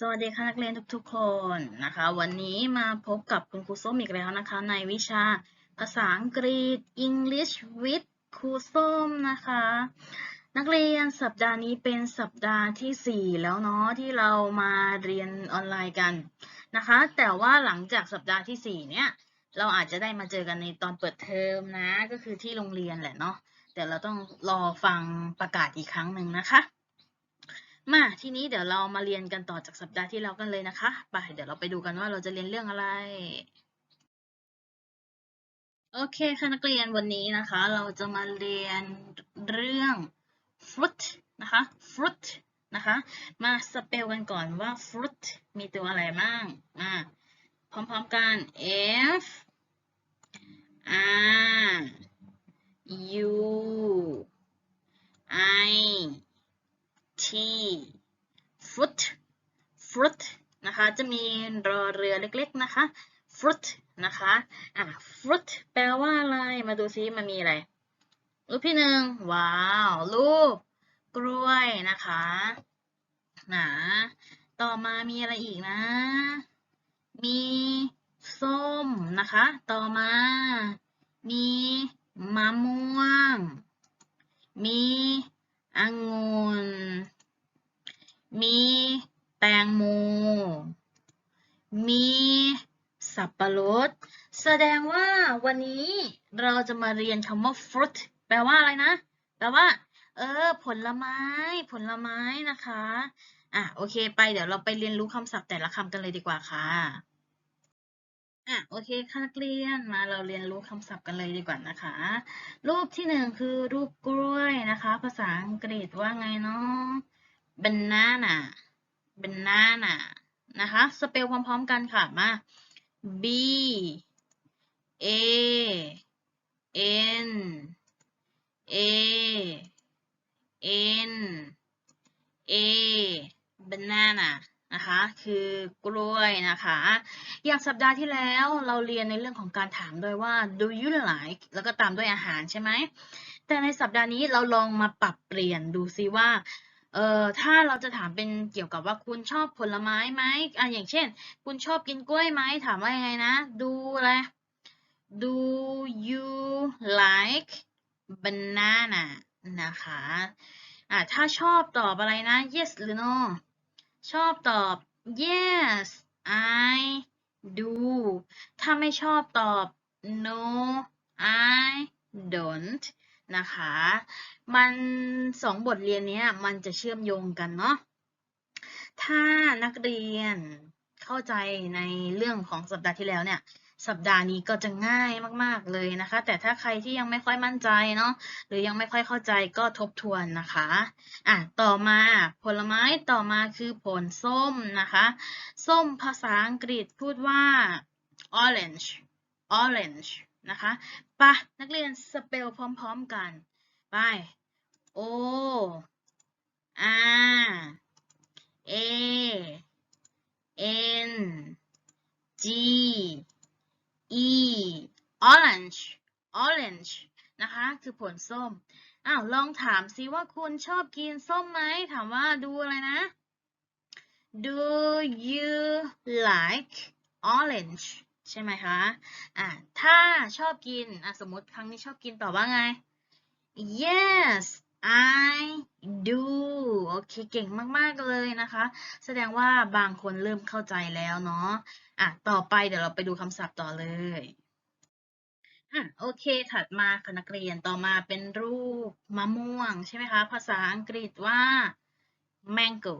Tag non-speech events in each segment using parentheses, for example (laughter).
สวัสดีค่ะนักเรียนทุกๆคนนะคะ วันนี้มาพบกับคุณครูส้มอีกแล้วนะคะ ในวิชาภาษาอังกฤษ English with ครูส้มนะคะ นักเรียนสัปดาห์นี้เป็นสัปดาห์ที่ 4 แล้วเนาะที่เรามาเรียนออนไลน์กันนะคะ แต่ว่าหลังจากสัปดาห์ที่ 4 เนี่ยเราอาจจะได้มาเจอกันในตอนเปิดเทอมนะ ก็คือที่โรงเรียนแหละเนาะแต่เราต้องรอฟังประกาศอีกครั้งหนึ่งนะคะ มาทีนี้เดี๋ยวเรามาเรียนกันต่อจากสัปดาห์ที่แล้วกันเลยนะคะไปเดี๋ยวเราไปดูกันว่าเราจะเรียนเรื่องอะไร โอเคค่ะนักเรียนวันนี้นะคะ เราจะมาเรียนเรื่อง fruit นะคะ fruit นะคะ มาสเปลกันก่อนว่า fruit มีตัวอะไรบ้างอ่าพร้อมๆกัน f r u i t fruit fruit นะคะ จะมีรอเรือเล็กๆนะคะ fruit นะคะ อะ fruit แปลว่าอะไร มาดูซิมันมีอะไร รูปที่หนึ่งว้าว รูป กล้วยนะคะนะต่อมามีอะไรอีกนะ มีส้มนะคะ ต่อมา มีมะม่วง มี องุ่น มีแตงโม มีสับปะรด แสดงว่าวันนี้เราจะมาเรียนคำว่า fruit แปลว่าอะไรนะ แปลว่า เออ ผลไม้ ผลไม้นะคะ อะ โอเค ไป เดี๋ยวเราไปเรียนรู้คำศัพท์แต่ละคำกันเลยดีกว่าค่ะ อะโอเคค่ะนักเรียนมาเราเรียนรู้คำศัพท์กันเลยดีกว่านะคะ รูปที่หนึ่งคือรูปกล้วยนะคะ ภาษาอังกฤษว่าไงเนาะ banana banana นะคะสเปลพร้อมๆกันค่ะมา b a n a n a banana นะคะ คือกล้วยนะคะ อย่างสัปดาห์ที่แล้วเราเรียนในเรื่องของการถามด้วยว่า do you like แล้วก็ตามด้วยอาหารใช่ไหม แต่ในสัปดาห์นี้เราลองมาปรับเปลี่ยนดูซิว่าเอ่อถ้าเราจะถามเป็นเกี่ยวกับว่าคุณชอบผลไม้ไหมอะอย่างเช่น คุณชอบกินกล้วยไหมถามว่ายังไงนะ do อะไร do you like banana นะคะอะถ้าชอบตอบอะไรนะ yes หรือ no ชอบตอบ yes I do ถ้าไม่ชอบตอบ no I don't นะคะ มันสองบทเรียนนี้มันจะเชื่อมโยงกันเนาะ ถ้านักเรียนเข้าใจในเรื่องของสัปดาห์ที่แล้วเนี่ย สัปดาห์นี้ก็จะง่ายมาก ๆ เลยนะคะ แต่ถ้าใครที่ยังไม่ค่อยมั่นใจเนาะหรือยังไม่ค่อยเข้าใจก็ทบทวนนะคะอะต่อมาผลไม้ต่อมาคือผลส้มนะคะ ส้มภาษาอังกฤษพูดว่า orange orange นะคะปะนักเรียนสเปลพร้อม ๆ กัน ไป O R A N G E orange orange นะคะ คือผลส้มอ้าวลองถามซิว่าคุณชอบกินส้มไหม ถามว่าดูอะไรนะ Do you like orange ใช่ไหมคะอะถ้าชอบกินอะสมมติครั้งนี้ชอบกินตอบว่าไง Yes I do โอเค เก่งมาก ๆ เลยนะคะ แสดงว่าบางคนเริ่มเข้าใจแล้วเนาะอะ ต่อไปเดี๋ยวเราไปดูคำศัพท์ต่อเลยอะโอเค ถัดมาค่ะนักเรียนต่อมาเป็นรูปมะม่วง ใช่ไหมคะ ภาษาอังกฤษว่า mango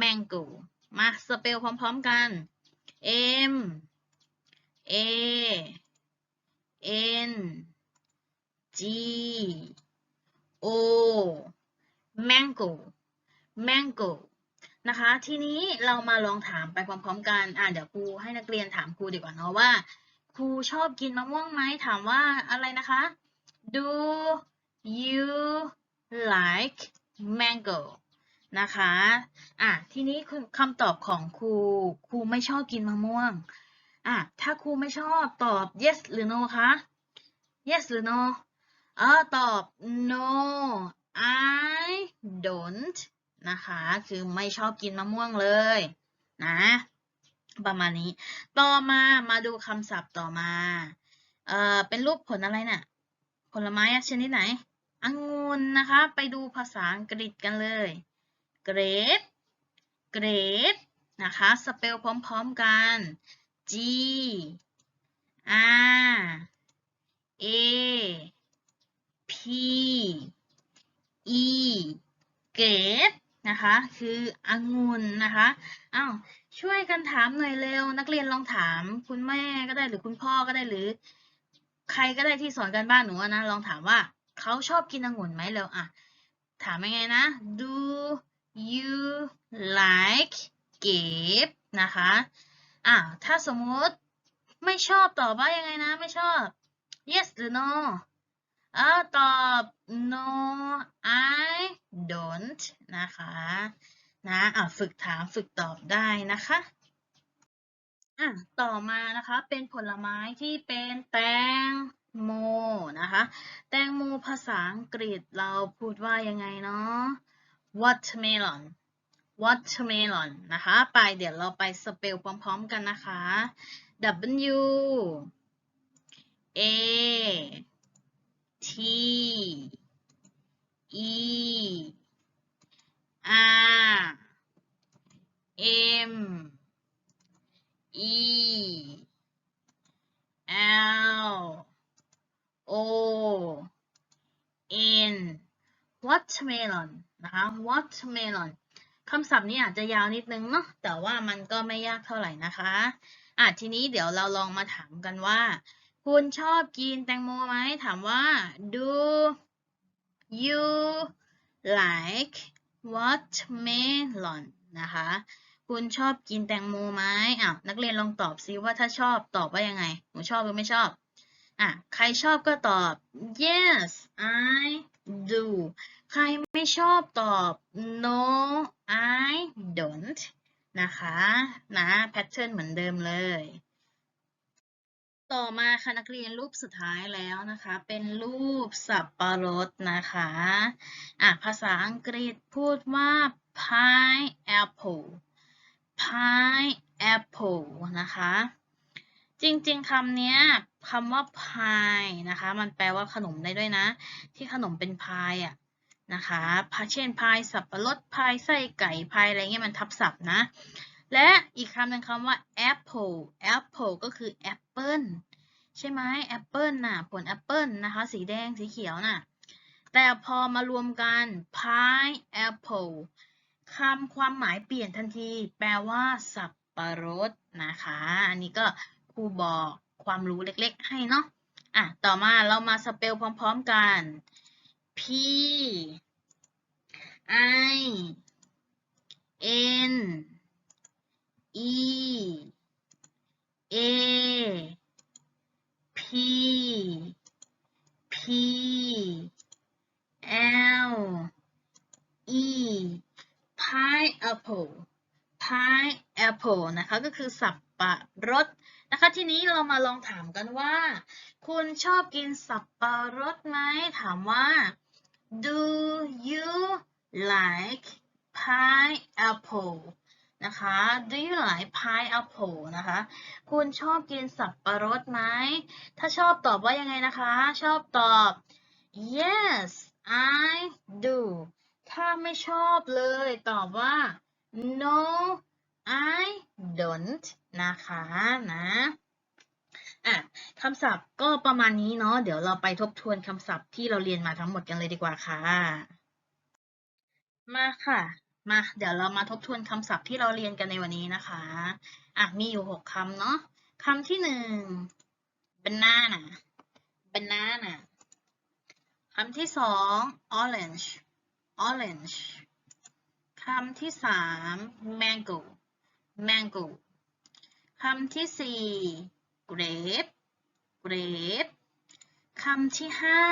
mango มาสเปลพร้อม ๆ กัน M A N G O mango mango นะคะ ทีนี้เรามาลองถามไปพร้อมๆกันอะเดี๋ยวครูให้นักเรียนถามครูดีกว่าเนาะว่าครูชอบกินมะม่วงไหมถามว่าอะไรนะคะ Do you like mango นะคะอะทีนี้คือคำตอบของครูครูไม่ชอบกินมะม่วงอะถ้าครูไม่ชอบตอบ yes หรือ no คะ yes หรือ no เออตอบ no I don't นะคะ คือไม่ชอบกินมะม่วงเลยนะ ประมาณนี้ ต่อมามาดูคำศัพท์ต่อมา เอ่อเป็นรูปผลอะไรน่ะ ผลไม้ชนิดไหนองุ่นนะคะ ไปดูภาษาอังกฤษกันเลย grape grape นะคะ สเปลพร้อมๆกัน G R A P E grape นะคะ คือองุ่นนะคะอ้าวช่วยกันถามหน่อยเร็ว นักเรียนลองถามคุณแม่ก็ได้หรือคุณพ่อก็ได้หรือ ใครก็ได้ที่สอนการบ้านหนูนะลองถามว่าเขาชอบกินองุ่นไหมเร็วอะถามยังไงนะ Do you like grape นะคะอะถ้าสมมุติไม่ชอบตอบว่ายังไงนะ ไม่ชอบ yes หรือ no ออตอบ no I don't นะคะนะอะฝึกถามฝึกตอบได้นะคะอะต่อมานะคะเป็นผลไม้ที่เป็นแตงโมนะคะแตงโมภาษาอังกฤษเราพูดว่ายังไงเนาะ watermelon watermelon นะคะ ไปเดี๋ยวเราไปสเปลพร้อมๆกันนะคะ W A T E R M E L O N watermelon นะคะ watermelon คำศัพท์นี้อาจจะยาวนิดนึงเนาะแต่ว่ามันก็ไม่ยากเท่าไหร่นะคะอะทีนี้เดี๋ยวเราลองมาถามกันว่า คุณชอบกินแตงโมไหม ถามว่า do you like watermelon นะคะ คุณชอบกินแตงโมไหมอ้าวนักเรียนลองตอบซิว่าถ้าชอบตอบว่ายังไง หนูชอบหรือไม่ชอบ อะ ใครชอบก็ตอบ yes I do ใครไม่ชอบตอบ no I don't นะคะ นะ แพทเทิร์นเหมือนเดิมเลย ต่อมาค่ะนักเรียนรูปสุดท้ายแล้วนะคะ เป็นรูปสับปะรดนะคะอะภาษาอังกฤษพูดว่า pineapple pineapple นะคะ จริงๆคำนี้คำว่า pie นะคะ มันแปลว่าขนมได้ด้วยนะ ที่ขนมเป็นพายอะนะคะพาเช่นพายสับปะรดพายไส้ไก่พายอะไรเงี้ยมันทับศัพท์นะ และอีกคำหนึ่งคำว่า apple apple ก็คือแอ ปิลใช่ไหมแอปเปิลน่ะผลแอปเปิลนะคะสีแดงสีเขียวน่ะแต่พอมารวมกัน pie apple คำความหมายเปลี่ยนทันที แปลว่าสับปะรดนะคะ อันนี้ก็ครูบอกความรู้เล็กๆ ให้เนาะอะต่อมาเรามาสเปลพร้อมๆกัน P I N E A P P L E pineapple pineapple นะคะ ก็คือสับปะรดนะคะ ทีนี้เรามาลองถามกันว่า คุณชอบกินสับปะรดไหมถามว่า do you like pineapple นะคะ do you like pineapple นะคะ คุณชอบกินสับปะรดไหม ถ้าชอบตอบว่ายังไงนะคะ ชอบตอบ yes I do ถ้าไม่ชอบเลย ตอบว่า no I don't นะคะนะอะคำศัพท์ก็ประมาณนี้เนาะเดี๋ยวเราไปทบทวนคำศัพท์ที่เราเรียนมาทั้งหมดกันเลยดีกว่าค่ะ มาค่ะ มา เดี๋ยวเรามาทบทวนคำศัพท์ที่เราเรียนกันในวันนี้นะคะอะมีอยู่หกคำเนาะคำที่หนึ่ง banana banana คำที่สอง orange orange คำที่สาม mango mango คำที่สี่ grape grape คำที่ห้า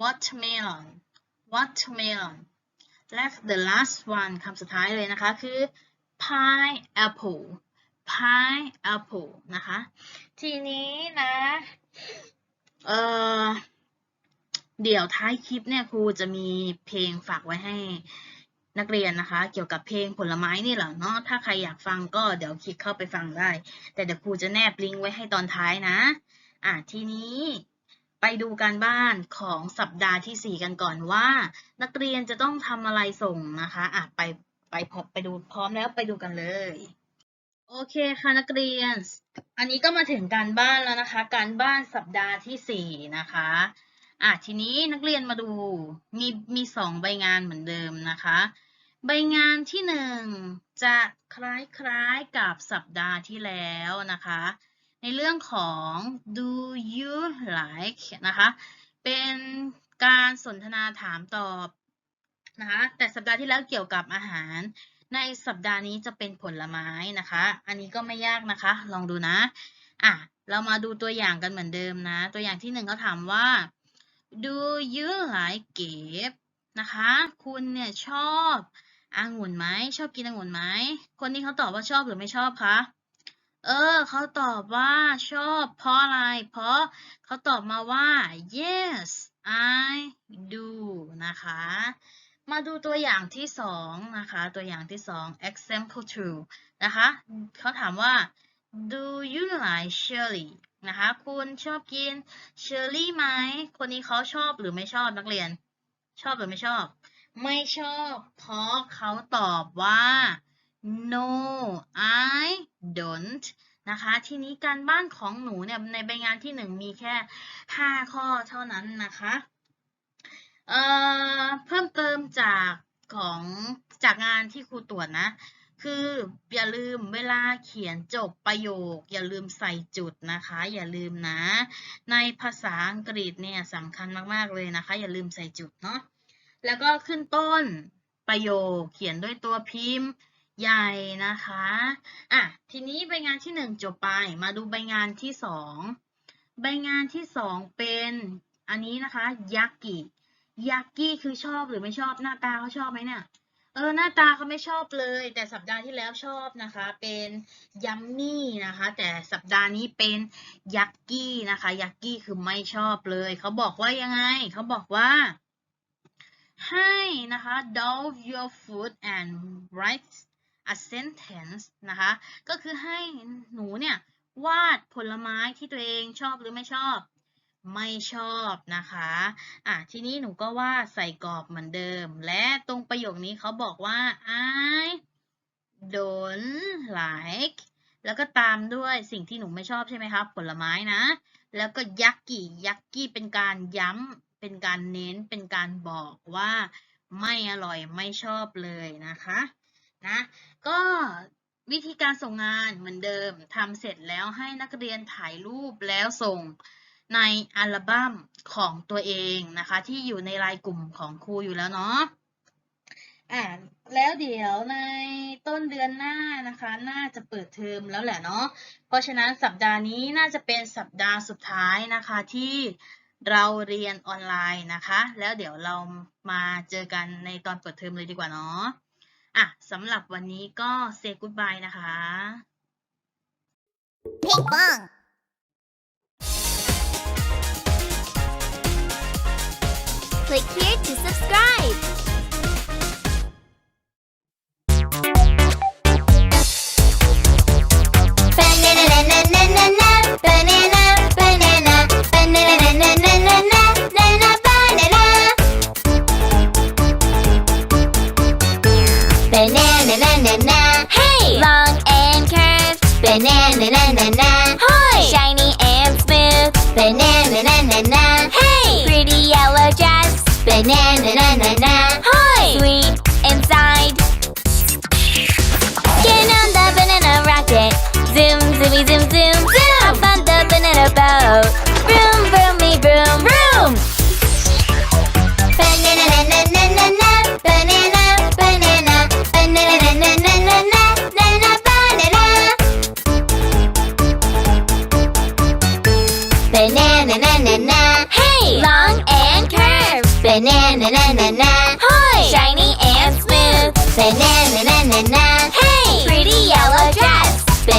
watermelon watermelon และ the last one คำสุดท้ายเลยนะคะ คือ pineapple pineapple นะคะ ทีนี้นะ เออเดี๋ยวท้ายคลิปเนี่ยครูจะมีเพลงฝากไว้ให้ นักเรียนนะคะ เกี่ยวกับเพลงผลไม้นี่แหละเนาะถ้าใครอยากฟังก็เดี๋ยวคลิกเข้าไปฟังได้ แต่เดี๋ยวครูจะแนบลิงก์ไว้ให้ตอนท้ายนะ อะทีนี้ไปดูการบ้านของสัปดาห์ที่สี่กันก่อนว่า นักเรียนจะต้องทำอะไรส่งนะคะอะไปไปพบไปดูพร้อมแล้วไปดูกันเลย โอเคค่ะนักเรียน อันนี้ก็มาถึงการบ้านแล้วนะคะ การบ้านสัปดาห์ที่สี่นะคะอะทีนี้นักเรียนมาดูมีมีสองใบงานเหมือนเดิมนะคะ ใบงานที่หนึ่งจะคล้ายๆกับสัปดาห์ที่แล้วนะคะ ในเรื่องของ do you like นะคะ เป็นการสนทนาถามตอบนะคะแต่สัปดาห์ที่แล้วเกี่ยวกับอาหาร ในสัปดาห์นี้จะเป็นผลไม้นะคะ อันนี้ก็ไม่ยากนะคะ ลองดูนะอะเรามาดูตัวอย่างกันเหมือนเดิมนะ ตัวอย่างที่หนึ่งเขาถามว่า do you like grape นะคะ คุณเนี่ยชอบ องุ่นไหมชอบกินองุ่นไหมคนนี้เขาตอบว่าชอบหรือไม่ชอบคะเออเขาตอบว่าชอบ เพราะอะไร เพราะเขาตอบมาว่า yes I do นะคะ มาดูตัวอย่างที่สองนะคะ ตัวอย่างที่สอง example two นะคะเขาถามว่า do you like cherry นะคะ คุณชอบกินเชอร์รี่ไหม คนนี้เขาชอบหรือไม่ชอบนักเรียน ชอบหรือไม่ชอบ ไม่ชอบ เพราะเขาตอบว่า no I don't นะคะ ทีนี้การบ้านของหนูเนี่ยในใบงานที่หนึ่งมีแค่ 5 ข้อเท่านั้นนะคะเอ่อเพิ่มเติมจากของจากงานที่ครูตรวจนะ คืออย่าลืมเวลาเขียนจบประโยค อย่าลืมใส่จุดนะคะ อย่าลืมนะ ในภาษาอังกฤษเนี่ยสำคัญมากๆเลยนะคะ อย่าลืมใส่จุดเนาะ แล้วก็ขึ้นต้นประโยคเขียนด้วยตัวพิมพ์ใหญ่นะคะ อะ ทีนี้ใบงานที่หนึ่งจบไป มาดูใบงานที่สองใบงานที่สองเป็นอันนี้นะคะยักกิยักกี้คือชอบหรือไม่ชอบหน้าตาเขาชอบไหมเนี่ยเออหน้าตาเขาไม่ชอบเลย แต่สัปดาห์ที่แล้วชอบนะคะ เป็นยัมมี่นะคะ แต่สัปดาห์นี้เป็นยักกี้นะคะยักกี้คือไม่ชอบเลยเขาบอกว่ายังไงเขาบอกว่า ให้นะคะ draw your food and write a sentence นะคะ ก็คือให้หนูเนี่ยวาดผลไม้ที่ตัวเองชอบหรือไม่ชอบ ไม่ชอบนะคะอะทีนี้หนูก็วาดใส่กรอบเหมือนเดิม และตรงประโยคนี้เขาบอกว่า I don't like แล้วก็ตามด้วยสิ่งที่หนูไม่ชอบใช่ไหมครับผลไม้นะ แล้วก็ยักกี้ยักกี้เป็นการย้ำ เป็นการเน้นเป็นการบอกว่าไม่อร่อยไม่ชอบเลยนะคะนะก็วิธีการส่งงานเหมือนเดิมทำเสร็จแล้วให้นักเรียนถ่ายรูปแล้วส่งในอัลบั้มของตัวเองนะคะ ที่อยู่ในรายกลุ่มของครูอยู่แล้วเนาะอ่าแล้วเดี๋ยวในต้นเดือนหน้านะคะ น่าจะเปิดเทอมแล้วแหละเนาะเพราะฉะนั้นสัปดาห์นี้น่าจะเป็นสัปดาห์สุดท้ายนะคะที่ เราเรียนออนไลน์นะคะ แล้วเดี๋ยวเรามาเจอกันในตอนเปิดเทอมเลยดีกว่าเนาะอะสำหรับวันนี้ก็เซกูดบายนะคะ Ping pong. Click here to subscribe.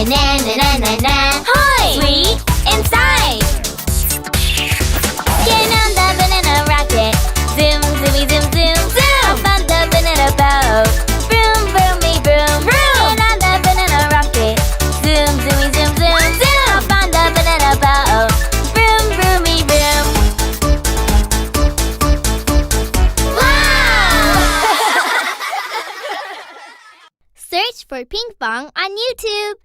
na na na na na. Hoy! Sweet inside. Get on the banana rocket. Zoom, zoomy, zoom, zoom, zoom. Up on the banana boat. Vroom, vroom, me, vroom, vroom. Get on the banana rocket. Zoom, zoomy, zoom, zoom, zoom. Up on the banana boat. Vroom, vroom, me, vroom. Wow! (laughs) Search for Ping Pong on YouTube.